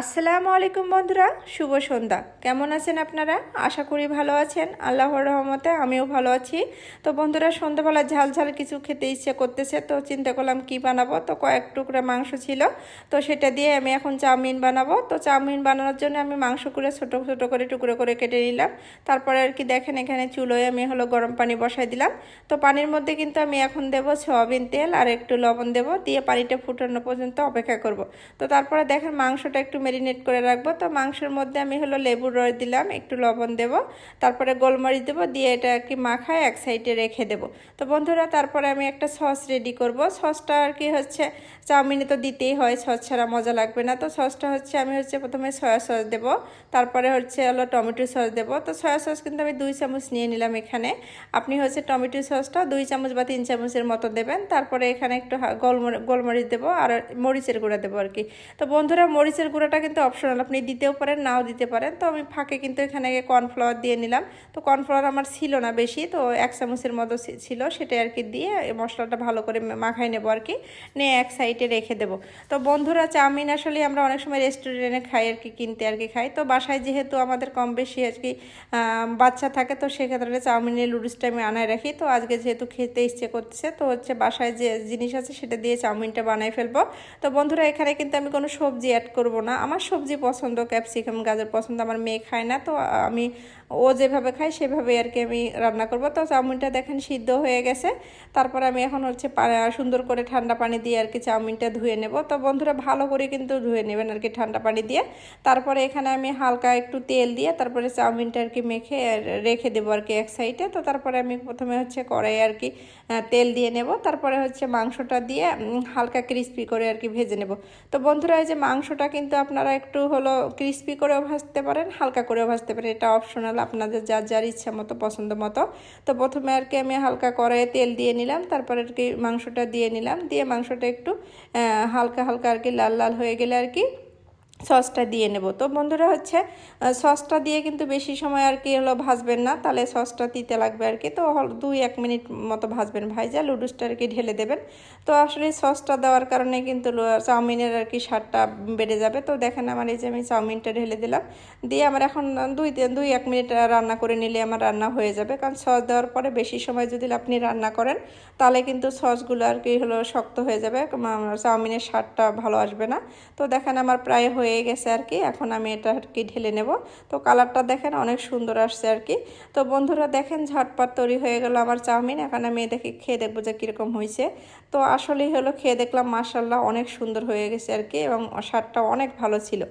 আসসালামু আলাইকুম বন্ধুরা, শুভ সন্ধ্যা। কেমন আছেন আপনারা? আশা করি ভালো আছেন। আল্লাহর রহমতে আমিও ভালো আছি। তো বন্ধুরা, সন্ধ্যাবেলা ঝাল ঝাল কিছু খেতে ইচ্ছে করতেছে, তো চিন্তা করলাম কি বানাবো? তো কয়েক টুকরা মাংস ছিল, তো সেটা দিয়ে আমি এখন চাউমিন বানাবো। তো চাউমিন বানানোর জন্য আমি মাংস করে ছোটো ছোটো করে টুকরো করে কেটে নিলাম। তারপরে আর কি দেখেন, এখানে চুলোয় আমি হলো গরম পানি বসাই দিলাম। তো পানির মধ্যে কিন্তু আমি এখন দেব সয়াবিন তেল আর একটু লবণ দেব, দিয়ে পানিটা ফুটানো পর্যন্ত অপেক্ষা করব। তো তারপরে দেখেন, মাংসটা একটু ম্যারিনেট করে রাখব। তো মাংসের মধ্যে আমি হলো লেবুর রস দিলাম, একটু লবণ দেব। তারপরে গোলমরিচ দেবো, দিয়ে এটা আর কি মাখায় এক সাইডে রেখে দেব। তো বন্ধুরা, তারপরে আমি একটা সস রেডি করব। সসটা আর কি হচ্ছে চাউমিনে তো দিতেই হয়, সস ছাড়া মজা লাগবে না। তো সসটা হচ্ছে আমি হচ্ছে প্রথমে সয়া সস দেব, তারপরে হচ্ছে হলো টমেটো সস দেব। তো সয়া সস কিন্তু আমি দুই চামচ নিয়ে নিলাম এখানে। আপনি হচ্ছে টমেটো সসটা দুই চামচ বা তিন চামচের মতো দেবেন। তারপরে এখানে একটু গোলমরিচ গোলমরিচ দেবো আর মরিচের গুঁড়া দেবো আর কি। তো বন্ধুরা, মরিচের গুঁড়াটা কিন্তু অপশনাল। আপনি দিতেও পারেন, নাও দিতে পারেন। তো আমি ফাঁকে কিন্তু এখানে কর্নফ্লাওয়ার দিয়ে নিলাম। তো কর্নফ্লাওয়ার আমার ছিল না বেশি, তো এক চামচের মতো ছিল সেটা আর কি দিয়ে মশলাটা ভালো করে মাখাই নেব আর কি। নিয়ে এক সাইডে রেখে দেবো। তো বন্ধুরা, চাউমিন আসলে আমরা অনেক সময় রেস্টুরেন্টে খাই আর কি, কিনতে আর কি খাই। তো বাসায় যেহেতু আমাদের কম বেশি আর কি বাচ্চা থাকে, তো সেক্ষেত্রে চাউমিনের লুডুসটা আমি আনায় রাখি। তো আজকে যেহেতু খেতে ইচ্ছে করছে, তো হচ্ছে বাসায় যে জিনিস আছে সেটা দিয়ে চাউমিনটা বানাই ফেলব। তো বন্ধুরা, এখানে কিন্তু আমি কোনো সবজি অ্যাড করব না। আমার সবজি পছন্দ ক্যাপসিকাম গাজর পছন্দ, আমার মেয়ে খায় না, তো আমি ও যেভাবে খায় সেভাবে আর কি আমি রান্না করব। তো চাউমিনটা দেখেন সিদ্ধ হয়ে গেছে, তারপর আমি এখন হচ্ছে সুন্দর করে ঠান্ডা পানি দিয়ে আর কি চাউমিনটা ধুয়ে নেব। তো বন্ধুরা ভালো করে কিন্তু ধুয়ে নেবেন আর কি ঠান্ডা পানি দিয়ে। তারপরে এখানে আমি হালকা একটু তেল দিয়ে তারপরে চাউমিনটা আর কি মেখে রেখে দেবো আর কি এক সাইডে। তো তারপরে আমি প্রথমে হচ্ছে কড়াই আর কি তেল দিয়ে নেব। তারপরে হচ্ছে মাংসটা দিয়ে হালকা ক্রিস্পি করে আর কি ভেজে নেব। তো বন্ধুরা এই যে মাংসটা কিন্তু আপনারা একটু হলো ক্রিস্পি করেও ভাজতে পারেন, হালকা করেও ভাজতে পারেন। এটা অপশনাল আপনাদের যার যার ইচ্ছা মতো, পছন্দ মতো। তো প্রথমে আর কি আমি হালকা কড়াইয়ে তেল দিয়ে নিলাম, তারপরে আর কি মাংসটা দিয়ে নিলাম। দিয়ে মাংসটা একটু হালকা হালকা আর কি লাল লাল হয়ে গেলে আর কি সসটা দিয়ে নেব। তো বন্ধুরা হচ্ছে সসটা দিয়ে কিন্তু বেশি সময় আর কি হলো ভাজবেন না, তাহলে সসটা দিতে লাগবে আর কি। তো দুই এক মিনিট মতো ভাজবেন, ভাইজা লুডুসটা আর কি ঢেলে দেবেন। তো আসলে সসটা দেওয়ার কারণে কিন্তু চাউমিনের আর কি স্বাদটা বেড়ে যাবে। তো দেখেন আমার এই যে আমি চাউমিনটা ঢেলে দিলাম। দিয়ে আমার এখন দুই দুই এক মিনিট রান্না করে নিলে আমার রান্না হয়ে যাবে। কারণ সস দেওয়ার পরে বেশি সময় যদি আপনি রান্না করেন, তাহলে কিন্তু সসগুলো আর কি হলো শক্ত হয়ে যাবে। চাউমিনের স্বাদটা ভালো আসবে না। তো দেখেন আমার প্রায় হয়ে হয়ে গেছে আর কি, এখন আমি এটা আর কি ঢেলে নেব। তো কালারটা দেখেন অনেক সুন্দর আসছে আর কি। তো বন্ধুরা দেখেন ঝটপট তৈরি হয়ে গেল আমার চাউমিন, এখন আমি দেখি খেয়ে দেখব যে কীরকম হয়েছে। তো আসলেই হলো, খেয়ে দেখলাম মাসাল্লাহ অনেক সুন্দর হয়ে গেছে আর কি, এবং স্বাদটা অনেক ভালো ছিল।